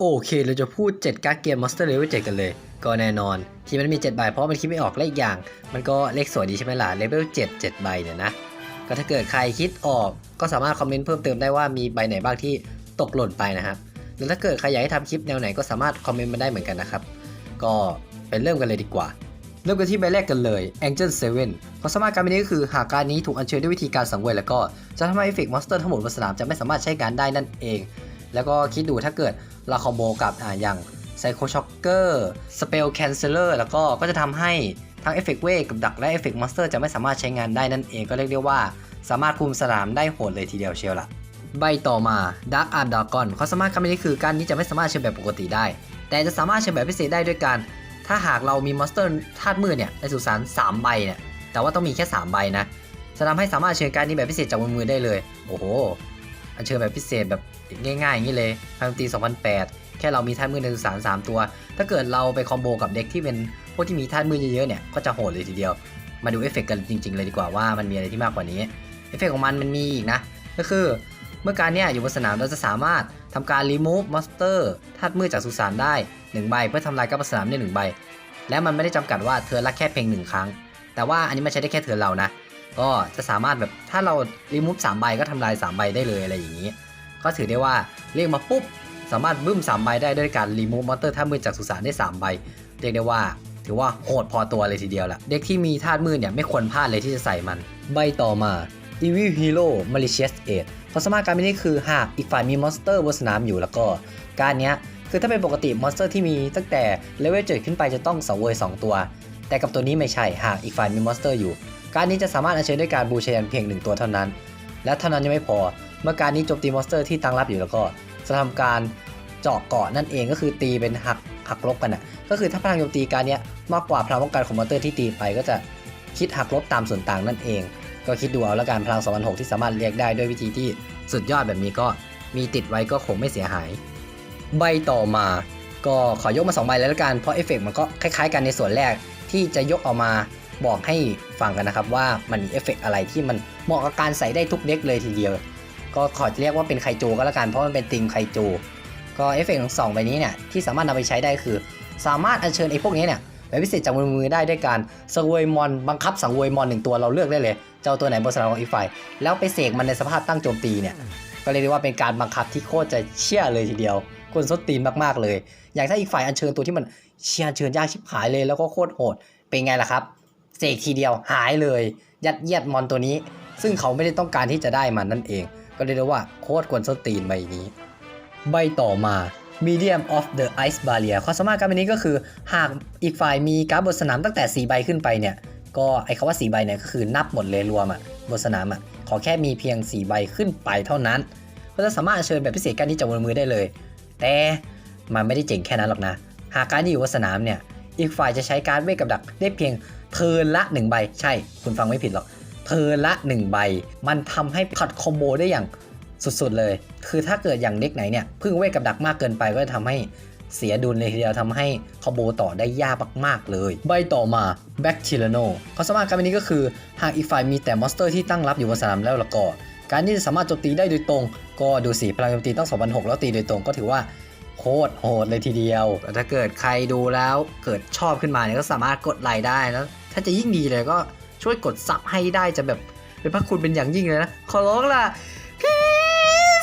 โอเค เราจะพูด 7 การ์ดเกม Monster Level 7 กันเลย ก็แน่นอน ที่มันมี 7 ใบเพราะมันคิดไม่ออกและอีกอย่าง มันก็เลขสวยดีใช่ไหมล่ะ Level 7 7 ใบเนี่ยนะ ก็ถ้าเกิดใครคิดออก ก็สามารถคอมเมนต์เพิ่มเติมได้ว่ามีใบไหนบ้างที่ตกหล่นไปนะครับ หรือถ้าเกิดใครอยากให้ทำคลิปแนวไหนก็สามารถคอมเมนต์มาได้เหมือนกันนะครับ ก็ไปเริ่มกันเลยดีกว่า เริ่มกันที่ใบแรกกันเลย Angel 7ความสามารถการใบนี้ก็คือหากการนี้ถูกอัญเชิญด้วยวิธีการสังเวยแล้วก็จะทำให้เอฟเฟกต์มอนสเตอร์ทั้งหมดบนสนามจะไม่สามารถใช้การได้นั่นเอง แล้วก็คิดดูถ้าเกิดเราคอมโบกับอ่าอย่าง Psycho Shocker Spell Canceller แล้วก็ก็จะทำให้ทั้งเอฟเฟกต์เวกับดักและเอฟเฟกต์มอนสเตอร์จะไม่สามารถใช้งานได้นั่นเองก็เรียกได้ว่า สามารถคุมสนามได้โหดเลยทีเดียวเชียวล่ะใบต่อมา Dark Art Dragon ความสามารถคำนี้คือการนี้จะไม่สามารถเชิญแบบปกติได้ แต่จะสามารถเชิญแบบพิเศษได้ด้วยการ ถ้าหากเรามีมอนสเตอร์ธาตุมืดเนี่ยในสุสาน3ใบเนี่ยแต่ว่าต้องมีแค่ 3 ใบนะจะทำให้สามารถเชิญการนี้แบบพิเศษจากบนมือได้เลย โอ้โห อันเชิญแบบพิเศษแบบง่ายๆอย่างนี้เลยพันตี2008 แค่เรามีธาตุมืดในสุสาน3ตัว ถ้าเกิดเราไปคอมโบกับเด็กที่เป็นพวกที่มีธาตุมืดเยอะๆเนี่ยก็จะโหดเลยทีเดียว มาดูเอฟเฟกต์กันจริงๆเลยดีกว่าว่ามันมีอะไรที่มากกว่านี้ เอฟเฟกต์ของมันมันมีอีกนะ ก็คือเมื่อการเนี่ยอยู่บนสนามเราจะสามารถทำการ remove monster ธาตุมืดจากสุสานได้1ใบเพื่อทำลายกับสนามได้1ใบ และมันไม่ได้จำกัดว่าเธอละแค่เพียงหนึ่งครั้ง แต่ว่าอันนี้มันใช้ได้แค่เธอเรานะ ก็จะสามารถแบบถ้าเรา remove 3ใบก็ทำลาย3ใบได้เลยอะไรอย่างนี้ ก็ถือได้ว่าเรียกมาปุ๊บสามารถบึ้ม3ใบได้ด้วยการ remove monster ธาตุมืดจากสุสานได้3ใบเรียกได้ว่า ถือว่าโหดพอตัวเลยทีเดียวละเด็กที่มีธาตุมืดเนี่ยไม่ควรพลาดเลยที่จะใส่มัน ใบต่อมา Evil Hero Malicious Aid ความสามารถการนี้คือหากอีกฝ่ายมีมอนสเตอร์บนสนามอยู่แล้วก็การเนี้ยคือถ้าเป็นปกติมอนสเตอร์ที่มีตั้งแต่เลเวลเจ็ดขึ้นไปจะต้องสังเวย2ตัว แต่กับตัวนี้ไม่ใช่หากอีกฝ่ายมีมอนสเตอร์อยู่ การนี้จะสามารถอัญเชิญด้วยการบูชายันเพียงหนึ่งตัวเท่านั้น และเท่านั้นยังไม่พอ เมื่อการนี้โจมตีมอนสเตอร์ที่ตั้งรับอยู่แล้วก็จะทำการเจาะเกาะนั่นเองก็คือตีเป็นหักหักลบกันอะก็คือถ้าพลังโจมตีการนี้มากกว่าพลังป้องกันของมอนสเตอร์ที่ตีไปก็จะคิดหักลบตามส่วนต่างนั่นเอง ก็คิดดูเอาแล้วกันพลัง2006ที่สามารถเรียกได้ด้วยวิธีที่สุดยอดแบบนี้ก็มีติดไว้ก็คงไม่เสียหาย ใบต่อมาก็ขอยกมา 2 ใบแล้วละกันเพราะเอฟเฟกต์มันก็คล้ายๆ กันในส่วนแรกที่จะยกออกมา บอกให้ฟังกันนะครับว่ามันมีเอฟเฟกต์อะไรที่มันเหมาะกับการใส่ได้ทุกเด็กเลยทีเดียว ก็ขอเรียกว่าเป็นไคจูก็แล้วกันเพราะมันเป็นติงไคจู ก็เอฟเฟกต์ของสองใบนี้เนี่ยที่สามารถนำไปใช้ได้คือ สามารถอัญเชิญไอ้พวกนี้เนี่ยแบบพิเศษจากมือมือได้ด้วยการสังเวยมอนบังคับสังเวยมอนหนึ่งตัวเราเลือกได้เลย เจะเอาตัวไหนบนสนามของอีกฝ่ายแล้วไปเสกมันในสภาพตั้งโจมตีเนี่ยก็เรียกได้ว่าเป็นการบังคับที่โคตรจะเชี่ยเลยทีเดียวคนสดตีนมากๆเลย อย่างถ้าอีกฝ่ายอัญเชิญตัวที่มันเชียอัญเชิญยากชิบหายเลยแล้วก็โคตรโหดเป็นไงล่ะครับ เสกทีเดียวหายเลย ยัดเยียดมอนตัวนี้ ซึ่งเขาไม่ได้ต้องการที่จะได้มันนั่นเอง ก็เรียกได้ว่าโคตรกวนส้นตีนใบนี้ ใบต่อมา Medium of the Ice Barrier ความสามารถการใบนี้ก็คือ หากอีกฝ่ายมีการ์ดบนสนามตั้งแต่ 4 ใบขึ้นไปเนี่ย ก็ไอ้คำว่า 4 ใบเนี่ยก็คือนับหมดเลยรวมอะบนสนามอะขอแค่มีเพียง 4 ใบขึ้นไปเท่านั้น ก็จะสามารถเชิญแบบพิเศษการที่จะบนมือได้เลย แต่มันไม่ได้เจ๋งแค่นั้นหรอกนะ หากการดที่อยู่บนสนามเนี่ย อีกฝ่ายจะใช้การดเวทกับดักได้เพียง เทิร์นละ 1 ใบ ใช่ คุณฟังไม่ผิดหรอก เทิร์นละ 1 ใบ มันทำให้ผัดคอมโบได้อย่างสุดๆเลย คือถ้าเกิดอย่างเด็กไหนเนี่ยพึ่งเวทกับดักมากเกินไปก็จะทำให้เสียดุลเลยทีเดียวทำให้คอมโบต่อได้ยากมาก ๆ เลย ใบต่อมา Back t i r a n o ความสามารถการเป็นนี้ก็คือ หากอีกฝ่ายมีแต่มอนสเตอร์ที่ตั้งรับอยู่บนสนามแล้วล้วก็การที่จะสามารถโจมตีได้โดยตรง ก็ดูสิพลังโจมตีตั้ง2006 แล้วตีโดยตรงก็ถือว่าโคตรโหดเลยทีเดียว ถ้าเกิดใครดูแล้วเกิดชอบขึ้นมาเนี่ยก็สามารถกดไลค์ได้แล้ว ถ้าจะยิ่งดีเลยก็ช่วยกดซับให้ได้จะแบบเป็นพระคุณเป็นอย่างยิ่งเลยนะ ขอร้องล่ะ